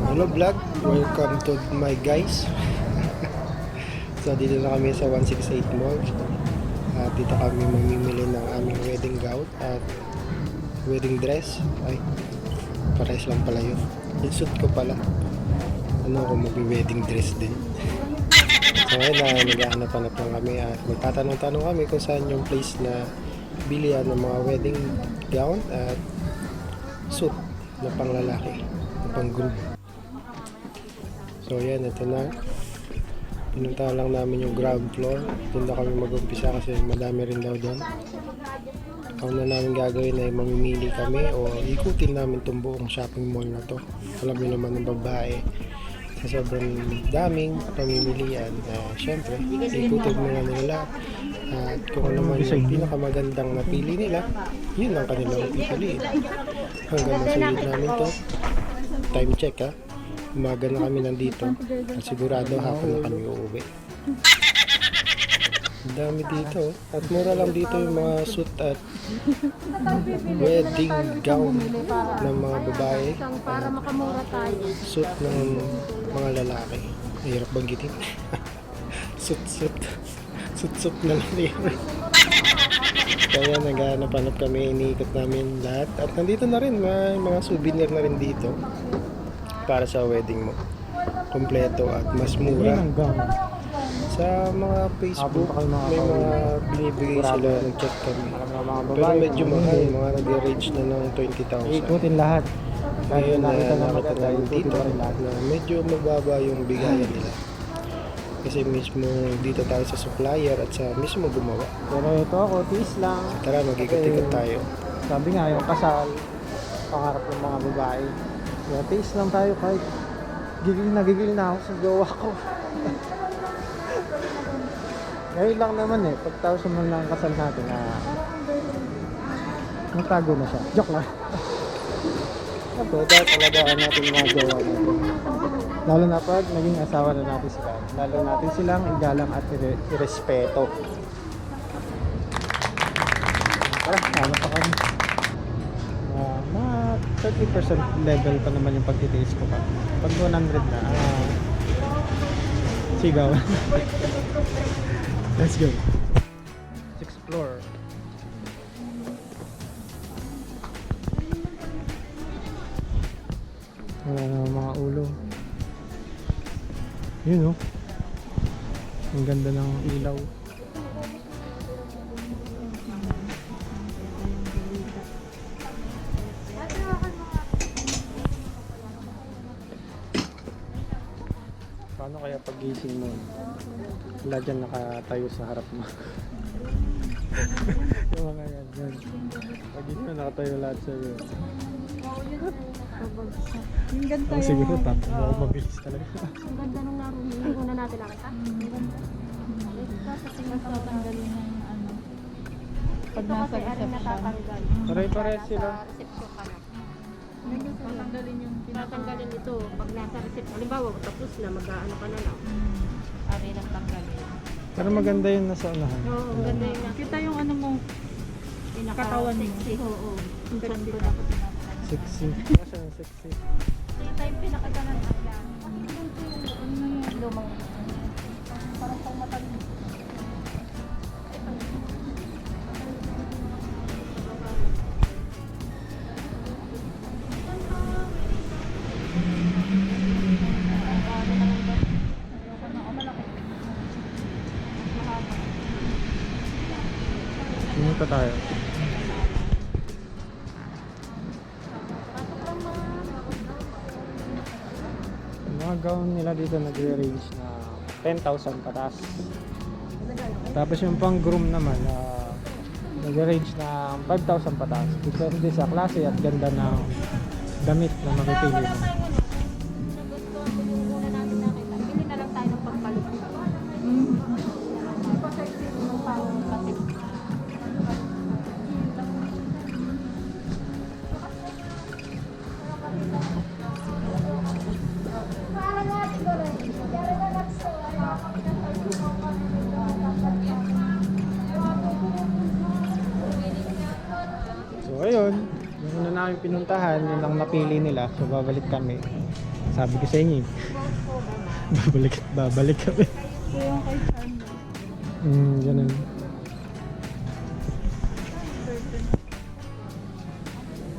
Hello vlog, welcome to my guys. so dito na kami sa 168 Mall. At dito kami mamimili ng aming wedding gown at wedding dress. Ay, pares lang pala yun. Yung suit ko pala. Ano ako mag-wedding dress din. So ngayon na naghahanap-hanap lang kami at magtatanong-tanong kami kung saan yung place na bilihan ng mga wedding gown at suit na panglalaki, na pang groom. So yan, ito na. Pinuntahan lang namin yung ground floor. Doon na kami mag-umpisa kasi madami rin daw doon. Ang na namin gagawin ay mamimili kami o ikutin namin itong buong shopping mall na to. Alam niyo naman ng babae sa sobrang daming pamimilian. Uh, Siyempre, ikutin muna nila lahat. At kung ano man yung pinakamagandang napili nila, yun ang kanilang pipiliin. Hanggang masunod namin to. Time check ha. Umaga na kami nandito. Sigurado hapon na kami uuwi. Dami dito. At mura lang dito yung mga suit at wedding gown ng mga babae. para makamura tayo. Suit ng mga lalaki. Mahirap banggitin. suit suit. Suit suit na lang yun. Kaya naghanap-hanap kami, iniikot namin lahat. At nandito na rin, may mga souvenir na rin dito para sa wedding mo. Kompleto at mas mura. Sa mga Facebook, may mga binibigay sila ng check kami. Pero medyo mahal, mga nag-range na ng 20,000. Ikutin lahat. Ngayon na nakita namin dito na medyo mababa yung bigayan nila. Kasi mismo dito tayo sa supplier at sa mismo gumawa. Pero ito ako, tiis lang. Tara, mag-ikot-ikot tayo. Sabi nga, yung kasal, pangarap ng mga babae. Kaya tiis lang tayo kahit gigil na gigil na ako sa jowa ko. Ngayon lang naman eh, pagtapos naman lang ang kasal natin na natago na siya. Joke lang. Ito, dapat alagaan natin mga jowa natin. Lalo na pag naging asawa na natin sila. Lalo natin silang igalang at ire- irespeto. 30% level pa naman yung pagtitiis ko pa. Pag 100 na, ah, sigaw. Let's go. Let's explore. Wala na mga ulo. Yun oh. Ang ganda ng ilaw. Pagising mo? Wala dyan nakatayo sa harap mo. yung mga yan, yan. Pagising mo nakatayo lahat sa iyo. Ang ganda Ang siguro tap, ako mabilis talaga. Ang ganda nung naroon. Hindi ko na natin nakita. Kasi natatanggalin ng ano. Pag nasa reception. natatanggal. Pare-pares sila. Tatanggalin yung Tatanggalin ito pag nasa reception. Halimbawa, tapos na, mag-ano ka na lang. Ari lang tanggalin. Pero maganda yun nasa unahan. Oo, ang ganda yung nasa. Kita yung ano mo, katawan mo. Sexy. Oo. pero hindi ko dapat Sexy. Kasi ang sexy. Ito yung pinakaganan ang yan. Lumang. Parang pang matalino. Pumunta tayo. Mga gown nila dito nagre-range na 10,000 pataas. Tapos yung pang groom naman uh, nagre-range na 5,000 pataas. Depende sa klase at ganda ng damit na mapipili mo. Pinuntahan, yun ang napili nila. So babalik kami. Sabi ko sa inyo, eh. babalik babalik kami. Yung kay Chandler. Hmm, ganun.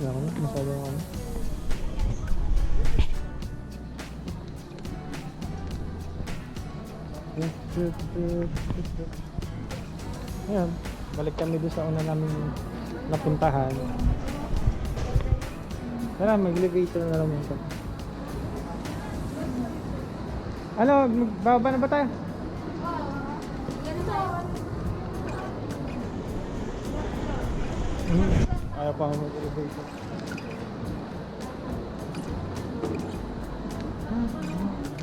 Wala ko na, masyado ako. Ayan, balik kami doon sa una namin napuntahan. Tara, mag-elevator na lang ito. Ano, magbaba na ba tayo? Hmm. Ayaw pa ako mag-elevator.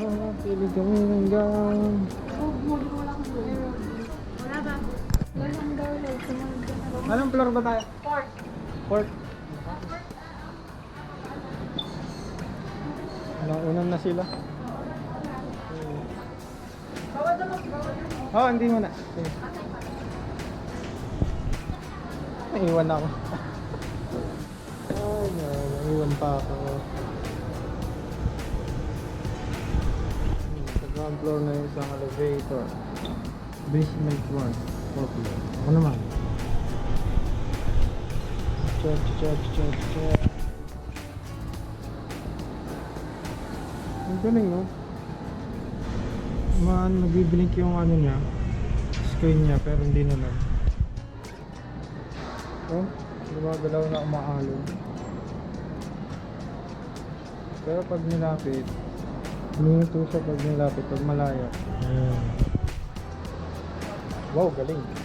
Ah, pili kami ng gown. Wala ba? Anong floor ba tayo? Fourth. Fourth. Naunan na sila. Oh, hindi mo na. Sige. Naiwan ako. Ay, no, naiwan pa ako. Hmm, Sa ground floor na yung isang elevator. Basement 1. Fourth floor. Ako naman. Check, check, check, check. Galing, no? Man, nagbiblink yung ano niya, screen niya, pero hindi naman. Oh, gumagalaw na umaalon. Pero pag nilapit, minuto siya pag nilapit, pag malayo. Ayan. Wow, galing.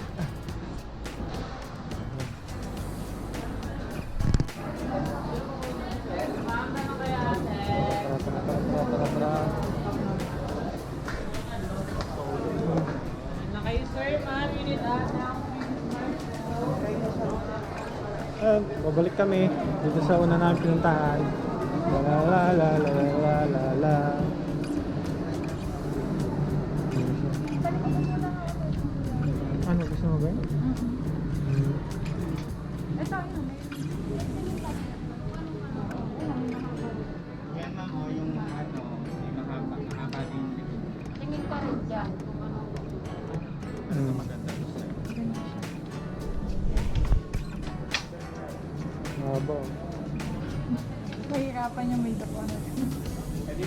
Ayan, babalik kami dito sa una namin pinuntahan. La la la la la la la la. Ano gusto mo ba? yun? Hmm. Ito, yun. Haba. Mahirapan yung may dako na. Pwede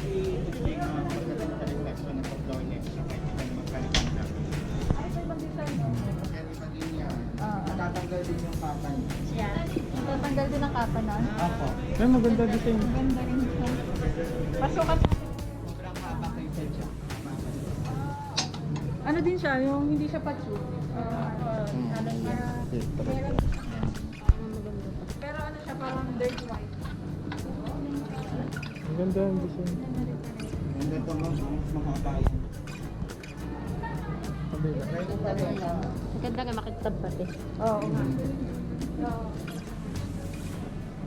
pagdating sa reflection ng niya, siya kahit hindi naman kalikan na. Ay, ito ibang design, no? Kaya iba din yan. Din yung papa niya. Yan. Tatanggal din ang kapa na. Opo. Ay, maganda design. Ang ganda rin siya. Pasukat Sobrang haba kay siya. Ano din siya, yung hindi siya patsu. Uh, Ano niya? meron, Parang dirt white. Ang ganda ang design. Ganda ito ma'am, mas mahaba yan. Kabila. Maganda ka makitab pati. Oo nga.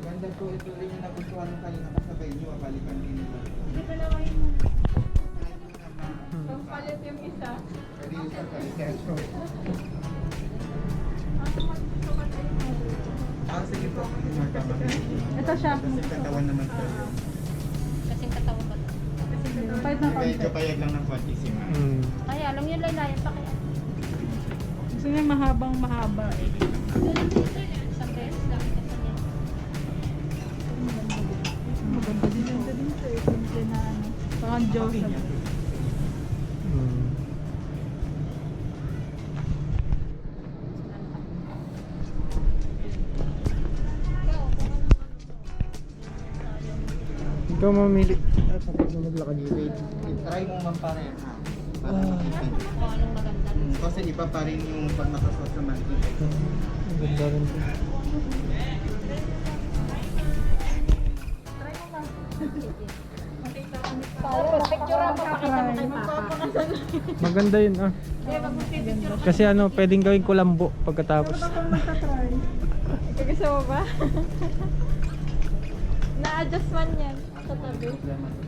Ganda po ito rin yung nagustuhan ko kanina kasabay niyo, balikan din nila. Dito yung Try nyo naman. pampalit yung isa. Pwede yung sa kalisensyo. Po. Magkama. Ito siya. Kasi katawan naman sa yun. Kasing katawan ba? Pahit na Medyo konti. payag lang ng konti si ma'am. Hmm. Kaya lang yun laylayan pa kaya. Gusto niya mahabang mahaba eh. Isang beses lang kasi niya. Maganda din. Maganda din siya eh. Simple na ano. Parang Joseph. Hmm. Ikaw mamili. At tapos na maglakad dito. Try mo man pa rin ha. Para Ah. makita. Kung anong maganda. Mm, Kasi iba pa rin yung pag nakasot sa mantika. Ang ganda rin Papa. Maganda yun ah. Kasi ano, pwedeng gawin kulambo pagkatapos. Ikaw gusto mo ba? Na-adjust man yan sa tabi.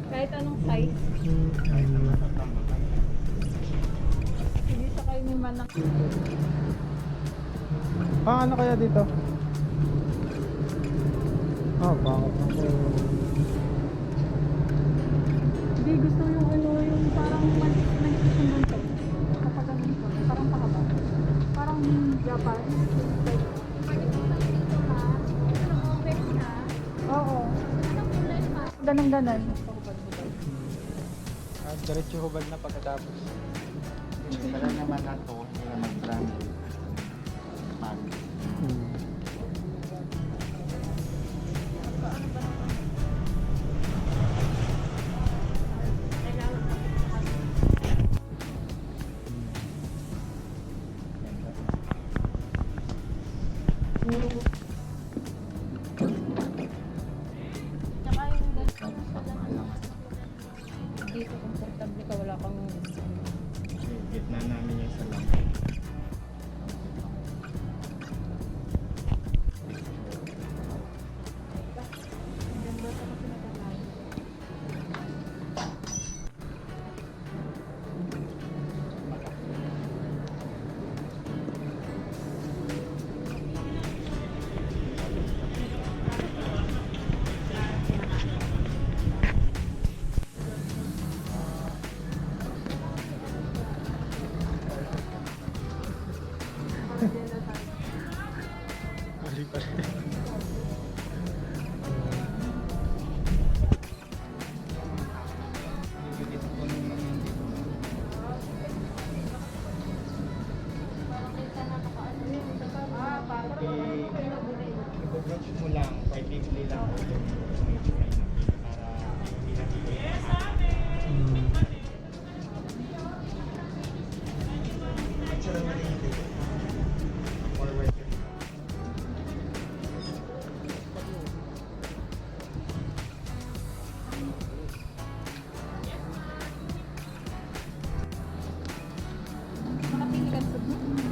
Kahit anong size. Hindi siya kayo ni Manang. Ah, ano kaya dito? Oh, bakit ako? Hindi, gusto yung ano, yung parang ganito. Kapag ganito, parang pakaba. Parang Japan. Ganun ganon. Ah, diretso hubad na pagkatapos. Wala naman na to, hindi na mag-brand. Mo lang, particularly lang ako yung may para hindi na yung.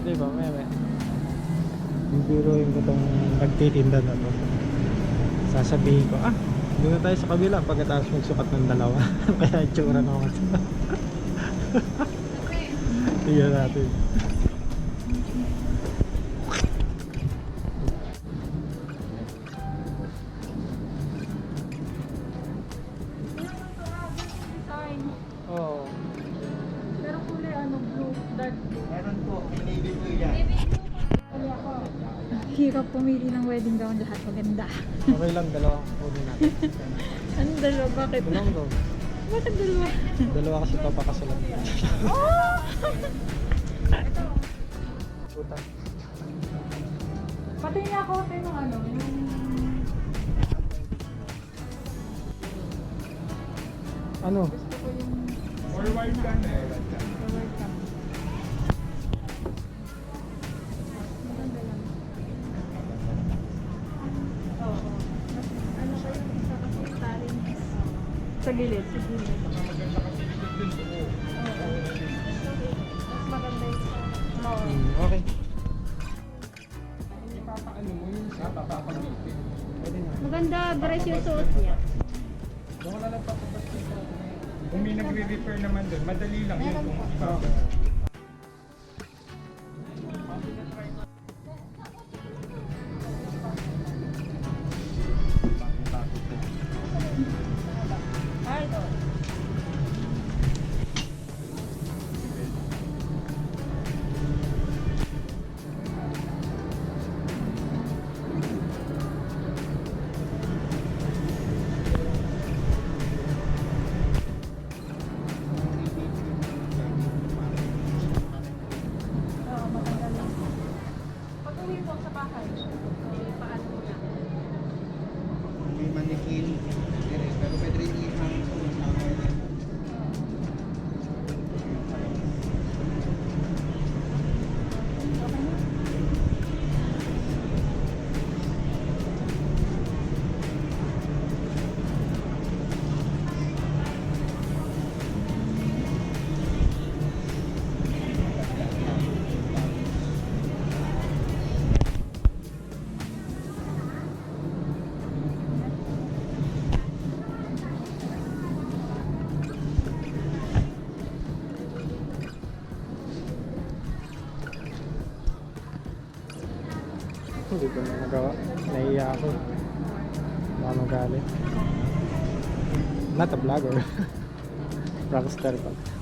Di ba, may may. Bibiruin ko tong nagtitinda na to. Sasabihin ko, ah, doon tayo sa kabila pagkatapos magsukat ng dalawa. Kaya itsura na ako. Tingnan natin. Wedding gown lahat maganda. Okay lang, dalawang kunin natin. Anong dalawa? Bakit? Dalawang go. Bakit dalawa? Dalawa kasi papakasalan. Oh! Puta. Pati niya ako tayo ng ano, yung... Ano? Gusto ko yung... Forward ka na eh. Sa gilid, sa gilid. Mas maganda yung. Hmm, okay. Ipapaano mo yun siya, papapamitin. Pwede na. Maganda, dress yung suot niya. Na lang papapasok. Kung may nagre-refer naman doon, madali lang yun. Kung iba. Hindi ko na nagawa. Naiya ako. Baka magalit. Not a vlogger. Rockstar pa.